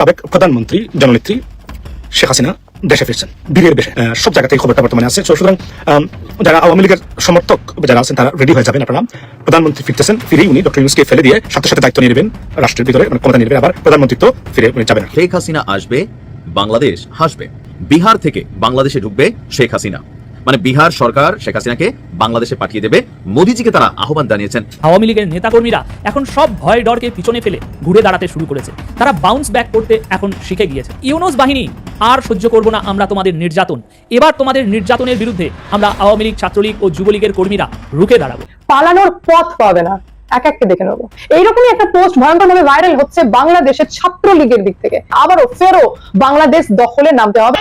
সাবেক প্রধানমন্ত্রী, জননেত্রী শেখ হাসিনা দেশে ফিরছেন বীরের বেশে। সব জায়গাতেই খবরটা বর্তমানে আছে। সুতরাং যারা আওয়ামী লীগের সমর্থক যারা আছেন, তারা রেডি হয়ে যাবেন, আপনারা প্রধানমন্ত্রী ফিরতেছেন, ফিরেই উনি ডক্টর ইউনুসকে ফেলে দিয়ে সাথে সাথে দায়িত্ব নিয়ে নেবেন রাষ্ট্রের ভিতরে মানে ক্ষমতা নিয়ে আবার প্রধানমন্ত্রী তো ফিরে যাবেন শেখ হাসিনা আসবে, বাংলাদেশ হাসবে। বিহার থেকে বাংলাদেশে ঢুকবে শেখ হাসিনা। মানে বিহার সরকার শেখ হাসিনাকে বাংলাদেশে পাঠিয়ে দেবে। মোদিজিকে তারা আহ্বান জানিয়েছেন। আওয়ামী লীগের নেতাকর্মীরা এখন সব ভয় ডরকে পিছনে ফেলে ঘুরে দাঁড়াতে শুরু করেছে। তারা বাউন্স ব্যাক করতে এখন শিখে গিয়েছে। ইউনোস বাহিনী আর সহ্য করব না আমরা তোমাদের নির্যাতন। এবার তোমাদের নির্যাতনের বিরুদ্ধে আমরা আওয়ামী লীগ ছাত্রলীগ ও যুবলীগের কর্মীরা রুখে দাঁড়াবো। পালানোর পথ পাবে না। এক এককে দেখে নেব। এইরকমই একটা পোস্ট ভয়ঙ্কর ভাবে ভাইরাল হচ্ছে বাংলাদেশের ছাত্রলীগের দিক থেকে। আবারও ফেরো বাংলাদেশ দখলে নামতে হবে।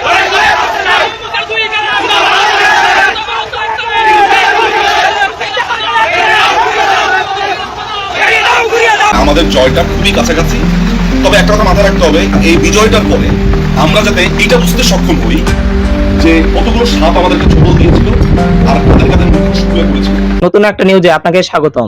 আমাদের জয়টা খুবই কাছাকাছি। তবে একটা কথা মাথায় রাখতে হবে, এই বিজয়টার পরে আমরা যাতে এটা বুঝতে সক্ষম হই যে কতগুলো সাপ আমাদেরকে ছোট দিয়েছিল আর তাদের কাছে নতুন একটা নিউজে আপনাকে স্বাগতম।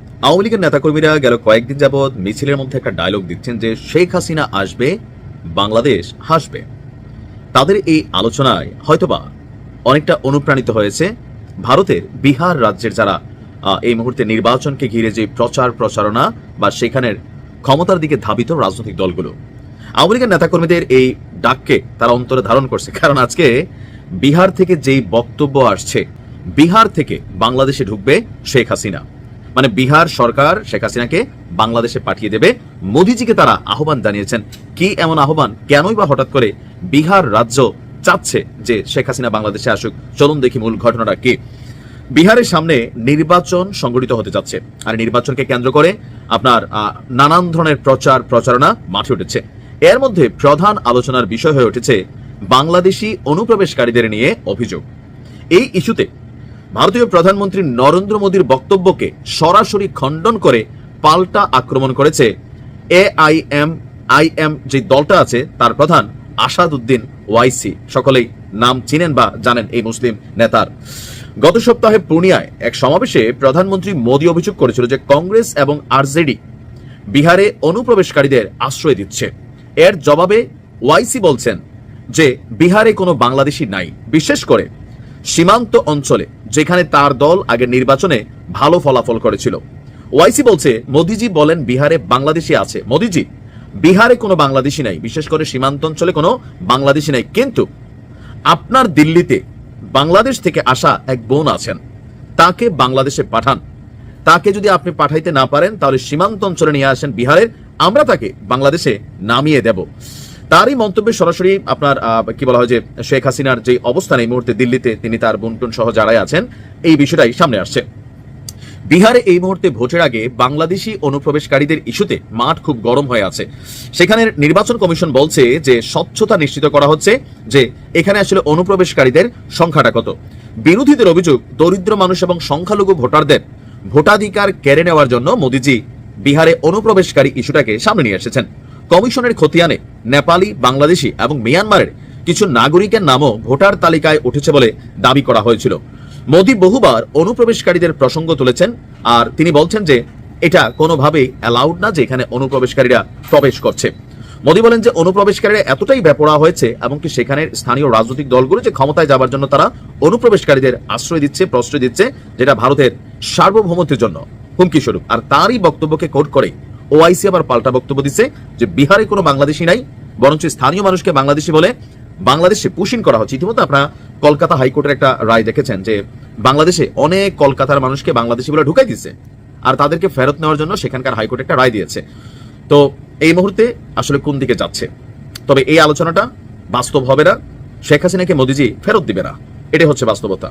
আওয়ামী লীগের নেতাকর্মীরা গেল কয়েকদিন যাবৎ মিছিলের মধ্যে একটা ডায়লগ দিচ্ছেন যে শেখ হাসিনা আসবে, বাংলাদেশ হাসবে। তাদের এই আলোচনায় হয়তোবা অনেকটা অনুপ্রাণিত হয়েছে ভারতের বিহার রাজ্যের যারা এই মুহূর্তে নির্বাচনকে ঘিরে যে প্রচার প্রচারণা বা সেখানের ক্ষমতার দিকে ধাবিত রাজনৈতিক দলগুলো। আওয়ামী লীগের নেতাকর্মীদের এই ডাককে তারা অন্তরে ধারণ করছে, কারণ আজকে বিহার থেকে যেই বক্তব্য আসছে, বিহার থেকে বাংলাদেশে ঢুকবে শেখ হাসিনা। মানে বিহার সরকার শেখ হাসিনাকে বাংলাদেশে পাঠিয়ে দেবে। মোদিজিকে তারা আহ্বান জানিয়েছেন। কি এমন আহ্বান? কেনই বা হঠাৎ করে বিহার রাজ্য চাচ্ছে যে শেখ হাসিনা বাংলাদেশে আসুক? চলুন দেখি মূল ঘটনাটা কি। বিহারের সামনে নির্বাচন সংগঠিত হতে যাচ্ছে। আর নির্বাচনকে কেন্দ্র করে আপনার নানান ধরনের প্রচার, প্রচারণা মাঠে উঠেছে। এর মধ্যে প্রধান আলোচনার বিষয় হয়ে উঠেছে বাংলাদেশি অনুপ্রবেশকারীদের নিয়ে অভিযোগ। এই ইস্যুতে ভারতীয় প্রধানমন্ত্রী নরেন্দ্র মোদীর বক্তব্যকে সরাসরি খণ্ডন করে পাল্টা আক্রমণ করেছে। এআইএম, আইএম যে দলটা আছে, তার প্রধান আসাদ উদ্দিন ওয়াইসি। সকলেই নাম চিনেন বা জানেন এই মুসলিম নেতার। গত সপ্তাহে পূর্ণিয়ায় এক সমাবেশে প্রধানমন্ত্রী মোদী অভিযোগ করেছিল যে কংগ্রেস এবং আরজেডি বিহারে অনুপ্রবেশকারীদের আশ্রয় দিচ্ছে। এর জবাবে ওয়াইসি বলছেন যে বিহারে কোনো বাংলাদেশি নাই। বিশেষ করে সীমান্ত অঞ্চলে, যেখানে তার দল আগের নির্বাচনে ভালো ফলাফল করেছিল। ওয়াইসি বলছে, মোদিজি বলেন বিহারে বাংলাদেশি আছে। মোদিজি, বিহারে কোনো বাংলাদেশি নাই, বিশেষ করে সীমান্ত অঞ্চলে কোনো বাংলাদেশি নাই। কিন্তু আপনার দিল্লিতে বাংলাদেশ থেকে আসা এক বোন আছেন, তাকে বাংলাদেশে পাঠান। তাকে যদি আপনি পাঠাইতে না পারেন, তাহলে সীমান্ত অঞ্চলে নিয়ে আসেন বিহারের, আমরা তাকে বাংলাদেশে নামিয়ে দেব। তারই মন্তব্যে সরাসরি আপনার কি বলা হয় যে, শেখ হাসিনার যে অবস্থান এই মুহূর্তে দিল্লিতে, তিনি তার বন্টন সহ যারাই আছেন, এই বিষয়টাই সামনে আসছে। বিহারে এই মুহূর্তে ভোটের আগে বাংলাদেশি অনুপ্রবেশকারীদের ইস্যুতে মাঠ খুব গরম হয়ে আছে। সেখানের নির্বাচন কমিশন বলছে যে, স্বচ্ছতা নিশ্চিত করা হচ্ছে যে, এখানে আসলে অনুপ্রবেশকারীদের সংখ্যাটা কত। বিরোধীদের অভিযোগ, দরিদ্র মানুষ এবং সংখ্যালঘু ভোটারদের ভোটাধিকার কেড়ে নেওয়ার জন্য মোদিজি বিহারে অনুপ্রবেশকারী ইস্যুটাকে সামনে নিয়ে এসেছেন। কমিশনের খতিয়ানে নেপালি, বাংলাদেশি এবং মিয়ানমারের কিছু নাগরিকের নামও ভোটার তালিকায় উঠেছে বলে দাবি করা হয়েছিল। মোদী বহুবার অনুপ্রবেশকারীদের প্রসঙ্গ তুলেছেন আর তিনি বলছেন যে এটা কোনোভাবেই অ্যালাউড না যে এখানে অনুপ্রবেশকারীরা প্রবেশ করছে। মোদী বলেন যে অনুপ্রবেশকারীরা এতটাই ব্যাপরা হয়েছে এমনকি সেখানের স্থানীয় রাজনৈতিক দলগুলো যে ক্ষমতায় যাবার জন্য তারা অনুপ্রবেশকারীদের আশ্রয় দিচ্ছে, প্রশ্রয় দিচ্ছে, যেটা ভারতের সার্বভৌমত্বের জন্য হুমকি স্বরূপ। আর তারই বক্তব্যকে কোট করে ওআইসি আবার পাল্টা বক্তব্য দিচ্ছে যে বিহারে কোনো বাংলাদেশি নাই, বরঞ্চ স্থানীয় মানুষকে বাংলাদেশি বলে বাংলাদেশে পুশিন করা হচ্ছে। ইতিমধ্যে আপনারা কলকাতা হাইকোর্টের একটা রায় দেখেছেন যে বাংলাদেশে অনেক কলকাতার মানুষকে বাংলাদেশি বলে ঢুকাই দিচ্ছে আর তাদেরকে ফেরত নেওয়ার জন্য সেখানকার হাইকোর্ট একটা রায় দিয়েছে। তো এই মুহূর্তে আসলে কোন দিকে যাচ্ছে? তবে এই আলোচনাটা বাস্তব হবে না। শেখ হাসিনাকে মোদিজি ফেরত দিবে না। এটাই হচ্ছে বাস্তবতা।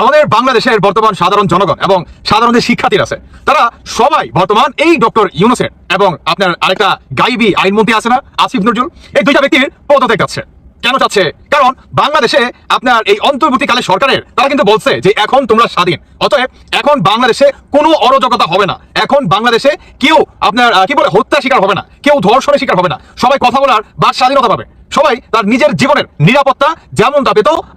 আমাদের বাংলাদেশের বর্তমান সাধারণ জনগণ এবং সাধারণ যে শিক্ষার্থীরা আছে, তারা সবাই বর্তমান এই ডক্টর ইউনুসের এবং আপনার আরেকটা গাইবি আইনমন্ত্রী আছে না, আসিফ নজরুল, এই দুইটা ব্যক্তির পদত্যাগ চাচ্ছে। কেন চাচ্ছে? কারণ বাংলাদেশে আপনার এই অন্তর্বর্তীকালে সরকারের, তারা কিন্তু বলছে যে এখন তোমরা স্বাধীন, অতএব এখন বাংলাদেশে কোনো অরাজকতা হবে না। এখন বাংলাদেশে কেউ আপনার কি বলে হত্যা শিকার হবে না, কেউ ধর্ষণের শিকার হবে না। সবাই কথা বলার বাক স্বাধীনতা পাবে। সবাই তার নিজের জীবনের নিরাপত্তা যেমন তা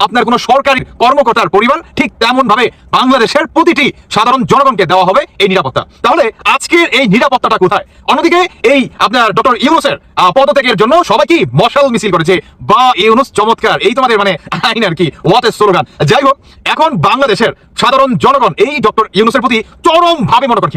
আপনার কোনো সরকারি কর্মকর্তার পরিবার ঠিক তেমন ভাবে বাংলাদেশের প্রতিটি সাধারণ জনগণকে দেওয়া হবে এই নিরাপত্তা। তাহলে আজকের এই নিরাপত্তাটা কোথায়? অন্যদিকে এই আপনার ডক্টর ইউনুসের পদত্যাগের জন্য সবাই কি মশাল মিছিল করেছে? বা ইউনুস চমৎকার, এই তোমাদের মানে আইন আর কি ওয়াট স্লোগান যাই হোক, এখন বাংলাদেশের সাধারণ জনগণ এই ডক্টর ইউনুসের প্রতি চরম ভাবে মনে করেন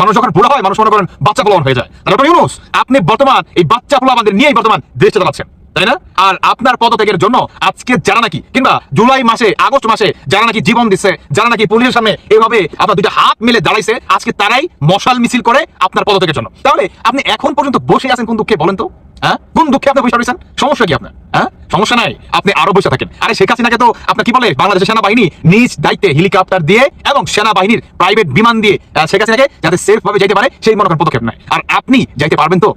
মানুষ যখন বুড়া হয়, মানুষ মনে করেন বাচ্চা পোলান হয়ে যায়। ডক্টর ইউনুস, আপনি বর্তমান এই বাচ্চা পোলাবানদের নিয়েই বর্তমান দেশটা চালাচ্ছেন। তাই না? আর আপনার পদত্যাগের জন্য আজকে যারা নাকি, কিংবা জুলাই মাসে, আগস্ট মাসে যারা নাকি জীবন দিচ্ছে যারা নাকি পুলিশের সামনে এভাবে আপনার দুইটা হাত মিলে দাঁড়াইছে, আজকে তারাই মশাল মিছিল করে আপনার পদত্যাগের জন্য। তাহলে আপনি এখন পর্যন্ত বসে আছেন কোন দুঃখে বলেন তো? হ্যাঁ? কোন দুঃখে আপনি বসে রয়েছেন? সমস্যা কি আপনার? হ্যাঁ? সমস্যা নাই, আপনি আরও বসে থাকেন। আরে শেখ হাসিনাকে তো আপনার কি বলে? বাংলাদেশের সেনাবাহিনী নিজ দায়িত্বে হেলিকপ্টার দিয়ে এবং সেনাবাহিনীর প্রাইভেট বিমান দিয়ে শেখ হাসিনাকে যাতে সেফ ভাবে যেতে পারে, সেই মনে করেন পদক্ষেপ নেয় আর আপনি যাইতে পারবেন তো?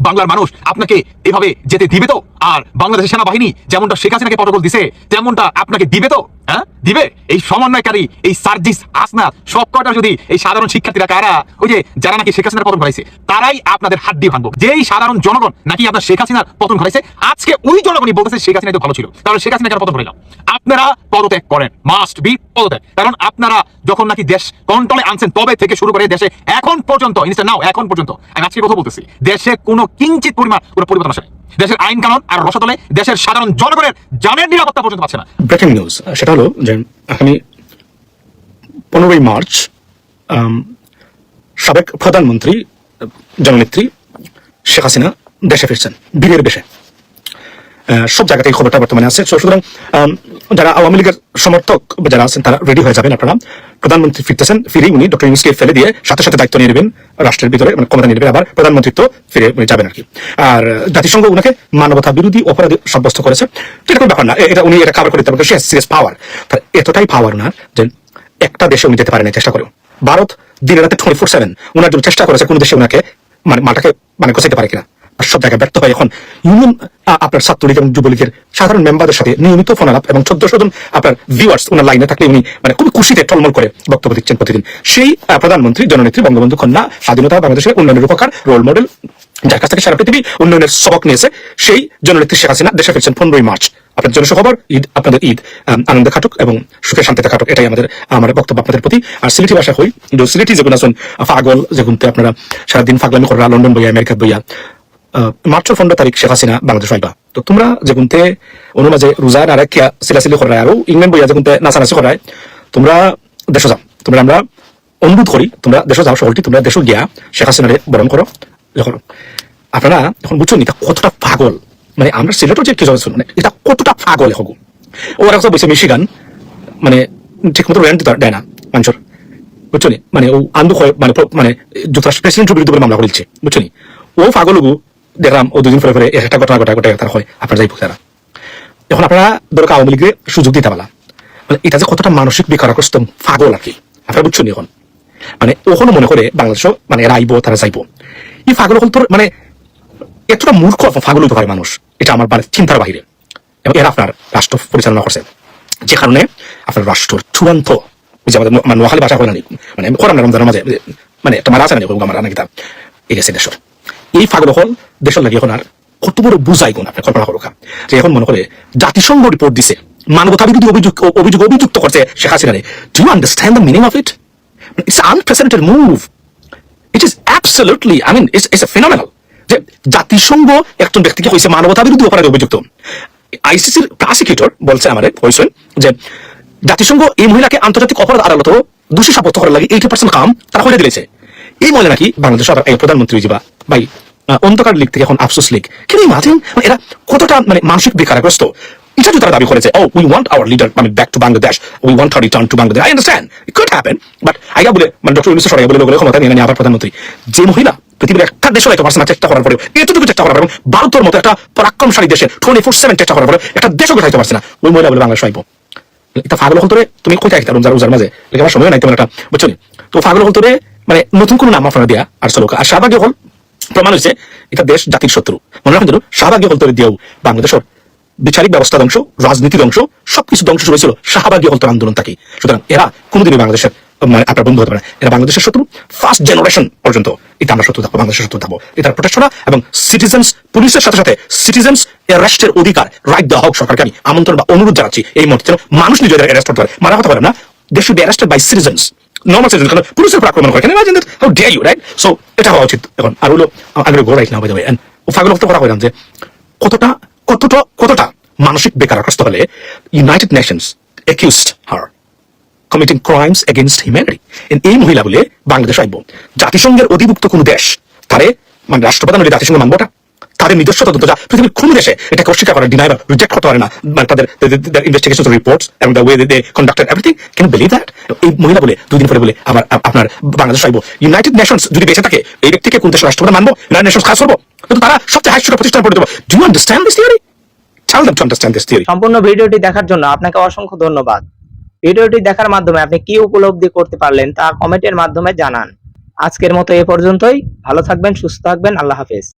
বাংলার মানুষ আপনাকে এভাবে যেতে দিবে তো? আর বাংলাদেশের সেনাবাহিনী যেমনটা শেখ হাসিনাকে পটকল দিছে, তেমনটা আপনাকে দিবে তো? হ্যাঁ? দিবে? এই সমন্বয়কারী, এই সার্জিস আসনাথ সব কটা যদি এই সাধারণ শিক্ষার্থীরা, কারা? ওই যে যারা নাকি শেখ হাসিনার পতন ঘটাইছে, তারাই আপনাদের হাড্ডি ভাঙবো। যেই সাধারণ জনগণ নাকি আপনার শেখ হাসিনার পতন ঘটাইছে, আজকে ওই জনগণই বলতেছে শেখ হাসিনা তো ভালো ছিল। তাহলে শেখ হাসিনা কেন পতন ঘটাইলাম আপনারা পদত্যাগ করেন মাস্ট বি পদত্যাগ। কারণ আপনারা যখন নাকি দেশ কন্ট্রোলে আনছেন, তবে থেকে শুরু করে দেশে এখন পর্যন্ত ইনস্টার নাও এখন পর্যন্ত, আমি আজকে কথা বলতেছি, দেশে কোনো কিঞ্চিত পরিমাণ কোনো পরিবর্তন আসে দেশের আইন কানুন আর রসতলে দেশের সাধারণ জনগণের জানের নিরাপত্তা পর্যন্ত পাচ্ছে না। ব্রেকিং নিউজ সেটা হলো যে আগামী পনেরোই মার্চ সাবেক প্রধানমন্ত্রী, জননেত্রী শেখ হাসিনা দেশে ফিরছেন বীরের বেশে সব জায়গাতেই খবরটা বর্তমানে আছে। সুতরাং যারা আওয়ামী লীগের সমর্থক যারা আছেন, তারা রেডি হয়ে যাবেন আপনারা। প্রধানমন্ত্রী ফিরতেছেন ফিরে উনি ডক্টর ইউনুসকে ফেলে দিয়ে সাথে সাথে দায়িত্ব নিয়ে নেবেন, রাষ্ট্রের ভিতরে মানে ক্ষমতা নিয়ে আবার প্রধানমন্ত্রিত্ব ফিরে যাবেন আর কি। আর জাতিসংঘ উনাকে মানবতা বিরোধী অপরাধী সাব্যস্ত করেছে। তো এটা কোনো ব্যাপার না এটা উনি এটা কাভার করে দিতে পারবেন সিরিয়াস পাওয়ার এতটাই পাওয়ার না যে একটা দেশে উনি যেতে পারেন চেষ্টা করেও। ভারত দিনে রাতে টোয়েন্টি ফোর সেভেন উনার জন্য চেষ্টা করেছে কোন দেশে উনাকে মানে মাটাকে মানে গোছাইতে পারে কিনা। সব জায়গায় ব্যর্থ হয় এখন। ইউনিয়ন আপনার ছাত্রলীগ এবং যুবলীগের সাধারণ মেম্বারদের সাথে নিয়মিত ফোন আলাপ এবং আপনার ভিউয়ার্স ওনার লাইনে থাকলে উনি মানে খুবই খুশিতে টলমল করে বক্তব্য দিচ্ছেন প্রতিদিন। সেই প্রধানমন্ত্রী, জননেত্রী বঙ্গবন্ধু কন্যা স্বাধীনতা, বাংলাদেশের উন্নয়নের উপকার রোল মডেল যার কাছ থেকে সারা পৃথিবী উন্নয়নের সবক নিয়েছে, সেই জননেত্রী শেখ হাসিনা দেশে ফিরছেন পনেরোই মার্চ। আপনাদের জন্য সুখবর ঈদ, আপনাদের ঈদ আনন্দে কাটুক এবং সুখে শান্তিতে কাটুক এটাই আমাদের, আমার বক্তব্য আপনাদের প্রতি। আর সিলেটি ভাষা হই সিলেটি যেগুলো আছেন যেগুনতে আপনারা সারাদিন ফাগলামি করা লন্ডন বইয়া, আমেরিকা বইয়া মার্চ পনেরো তারিখ শেখ হাসিনা বাংলাদেশ আইবা তো তোমরা যেগুনতে অনুমাঝে রোজা আর কিয়া সিলাসিলি করায় আর ইংল্যান্ড বইয়া যেগুনতে নাচানাচি করায় তোমরা দেশ যাও তোমরা আমরা অনুরোধ করি তোমরা দেশ যাও সকলটি তোমরা দেশ গিয়া শেখ হাসিনারে বরণ করো করো আপনারা এখন বুঝছেন এটা কতটা পাগল। মানে আমরা সিলেটও যে কি জন্য মানে এটা কতটা পাগল হগু ও আর একটা বলছে মিশিগান মানে ঠিক মতো রেন্ট দেয় না মানুষের বুঝছ নি? মানে ও আন্দো মানে মানে যুক্তরাষ্ট্র প্রেসিডেন্টের বিরুদ্ধে মামলা করেছে বুঝছ নি? ও পাগলগু দেখলাম ও দুদিন পরে পরে এক একটা ঘটনা ঘটা ঘটে তারা হয় আপনার যাই তারা এখন আপনারা দরকার আওয়ামী লীগের সুযোগ দিতে পারলা মানে এটা যে কতটা মানসিক বিকারগ্রস্ত পাগল আর কি আপনারা বুঝছ নি এখন? মানে ওখানে মনে করে বাংলাদেশও মানে এরা আইবো তারা যাইবো। এই পাগল হল তোর মানে এতটা মূর্খ পাগল হতে পারে মানুষ এটা আমার চিন্তার বাইরে এবং এরা আপনার রাষ্ট্র পরিচালনা করছে যে কারণে আপনার রাষ্ট্র চূড়ান্ত যে আমাদের নোয়াখালী ভাষা হয় না মানে করাম না রমজানের মাঝে মানে একটা মারা আছে না আমার নাকি তা এই গেছে দেশের এই ফাগল হল দেশের লাগে এখন আর কত বড় বুঝাই গুণ আপনি কল্পনা করুক যে এখন মনে করে জাতিসংঘ রিপোর্ট দিছে মানবতা বিরোধী অভিযোগ অভিযোগ অভিযুক্ত করছে Sheikh হাসিনারে do understand the meaning of it it's unprecedented move it is absolutely I mean it's it's a phenomenal যে জাতিসংঘ একজন ব্যক্তিকে হয়েছে মানবতা বিরোধী অপরাধে অভিযুক্ত আইসিসির প্রসিকিউটর বলছে আমাদের হয়েছে যে জাতিসংঘ এই মহিলাকে আন্তর্জাতিক অপরাধ আদালত দোষী সাব্যস্ত করার লাগে এইটি পার্সেন্ট কাম তারা হয়ে দিয়েছে এই মহিলা নাকি বাংলাদেশ সরকার এই প্রধানমন্ত্রী জিবা। ভাই অন্ধকার লীগ থেকে এখন আফসোস লীগ। কিন্তু ইমাজিন এরা কতটা মানে মানসিক বেকারগ্রস্ত। এটা তারা দাবি করেছে ও উই ওয়ান্ট আওয়ার লিডার মানে back to Bangladesh we want return to Bangladesh I understand it could happen but বলে মানে ডক্টর বলে বলে ক্ষমতা নিয়ে আবার প্রধানমন্ত্রী। যে মহিলা পৃথিবীর একটা দেশ না চেষ্টা করার পরেও, এতটুকু চেষ্টা করার এবং ভারতের মতো একটা পরাক্রমশালী দেশের টোয়েন্টি ফোর সেভেন চেষ্টা করার পরে একটা দেশও গোটাইতে পারছে না। ওই মহিলা বলে, বাংলাদেশ আইব। এটা পাগল হল তুমি কোথায় একটা রোজার রোজার মাঝে? আমার সময় নাই তেমন একটা, বুঝছ তো পাগল হল তোরে মানে নতুন কোনো নাম আপনারা দিয়া, আর চলো আর শাহবাগী হল প্রমাণ হয়েছে এটা দেশ জাতির শত্রু। মনে রাখুন যেন শাহবাগী হল দিয়েও বাংলাদেশের বিচারিক ব্যবস্থা ধ্বংস রাজনীতির ধ্বংস, সবকিছু ধ্বংস শুরু হয়েছিল শাহবাগী হল তোর আন্দোলন থাকি। সুতরাং এরা কোনোদিনই বাংলাদেশের মানে আপনার বন্ধু হতে পারে এরা বাংলাদেশের শত্রু ফার্স্ট জেনারেশন পর্যন্ত। এটা আমরা শত্রু থাকব, বাংলাদেশের শত্রু থাকব। এটার প্রোটেক্ট করা এবং সিটিজেন্স পুলিশের সাথে সাথে সিটিজেন্স অ্যারেস্টের অধিকার রাইট দেওয়া হোক সরকারকে আমি আমন্ত্রণ বা অনুরোধ জানাচ্ছি। এই মুহূর্তে মানুষ নিজেদের অ্যারেস্ট করতে পারে। মারা হতে পারে না। They should be arrested by citizens normal citizen কারণ পুলিশের উপর আক্রমণ করে। কেন imagine how dare you right so এটা হওয়া উচিত এখন। আর হলো আমি গো রাইট নাও বাই ও ফাগল হতে করা হইলাম যে, কতটা কতটা কতটা মানসিক বেকারগ্রস্ত হলে United Nations accused her committing crimes against humanity এই মহিলা বলে বাংলাদেশ আইব। জাতিসংঘের অধিভুক্ত কোন দেশ, তারে মানে রাষ্ট্রপ্রধান হলে জাতিসংঘ মানবটা তাদের নিজস্ব তদন্ত যা পৃথিবীর কোন দেশে এটাকে অস্বীকার করে ডিনাই বা রিজেক্ট করতে পারে না। মানে তাদের ইনভেস্টিগেশন রিপোর্টস এবং the way they conducted everything can believe that এই মহিলা বলে, দুদিন পরে বলে আবার আ- আপনার বাংলাদেশ আইব। ইউনাইটেড নেশনস যদি বেঁচে থাকে, এই ব্যক্তিকে কোন দেশের রাষ্ট্রপ্রধান মানবো? ইউনাইটেড নেশনস খাস করব? কিন্তু তারা সবচেয়ে হাইস্ট প্রতিষ্ঠান পড়ে দেবো। Do you understand this theory Tell them to understand this theory. সম্পূর্ণ ভিডিওটি দেখার জন্য আপনাকে অসংখ্য ধন্যবাদ। ভিডিওটি দেখার মাধ্যমে আপনি কি উপলব্ধি করতে পারলেন তা কমেন্টের মাধ্যমে জানান। আজকের মতো এ পর্যন্তই। ভালো থাকবেন, সুস্থ থাকবেন। আল্লাহ হাফেজ।